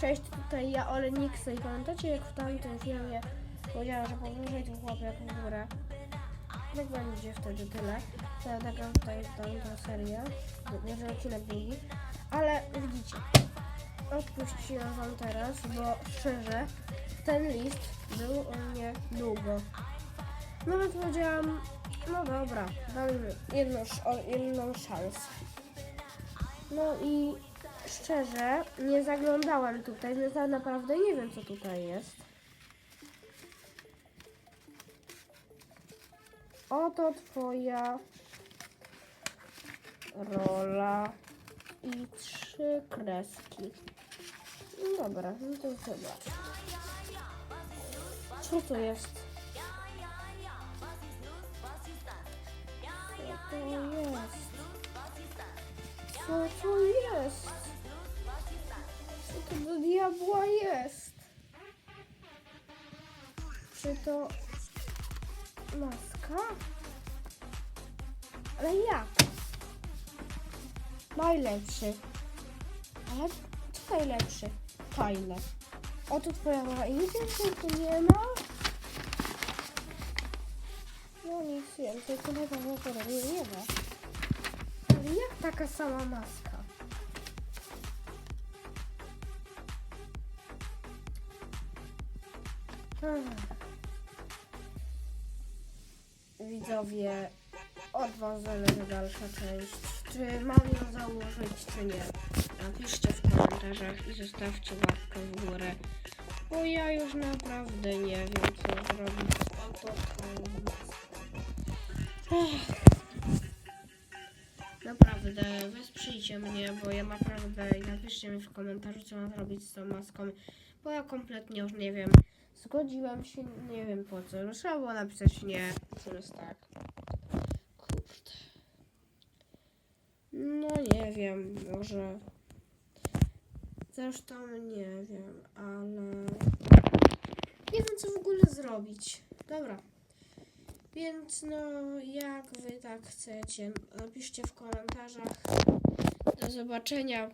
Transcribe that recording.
Cześć, tutaj ja Oleniksa i pamiętacie jak w tamtym filmie powiedziałam, że powyżej tu chłopiek w górę. Tak będzie wtedy tyle. To ja nagram tutaj tą serię, może odcinek drugi. Ale widzicie, odpuściłam wam teraz, bo szczerze, ten list był u mnie długo. No więc powiedziałam, no dobra, damy jedną, jedną szansę. No i szczerze, nie zaglądałam tutaj, więc tak naprawdę nie wiem, co tutaj jest. Oto twoja rola i trzy kreski. No dobra, no to zobacz. Co to jest? Co to jest? Co to jest? To do diabła jest? Czy to maska? Ale jak? Najlepszy. Ale co najlepszy? Fajne. Oto twoja mama i nic więcej tu nie ma? No nic więcej, tu chyba w ogóle nie ma. Ale jak taka sama maska? Widzowie, od Was zależy dalsza część. Czy mam ją założyć, czy nie? Napiszcie w komentarzach i zostawcie łapkę w górę. Bo ja już naprawdę nie wiem, co zrobić z tą fajną maską. Ech. Naprawdę, wesprzyjcie mnie, bo ja naprawdę napiszcie mi w komentarzu, co mam zrobić z tą maską, bo ja kompletnie już nie wiem. Zgodziłam się, nie wiem po co. No, trzeba było napisać nie, teraz tak. Kurde. No nie wiem, może... Zresztą nie wiem, ale... Nie wiem, co w ogóle zrobić. Dobra. Więc no, jak wy tak chcecie, napiszcie w komentarzach. Do zobaczenia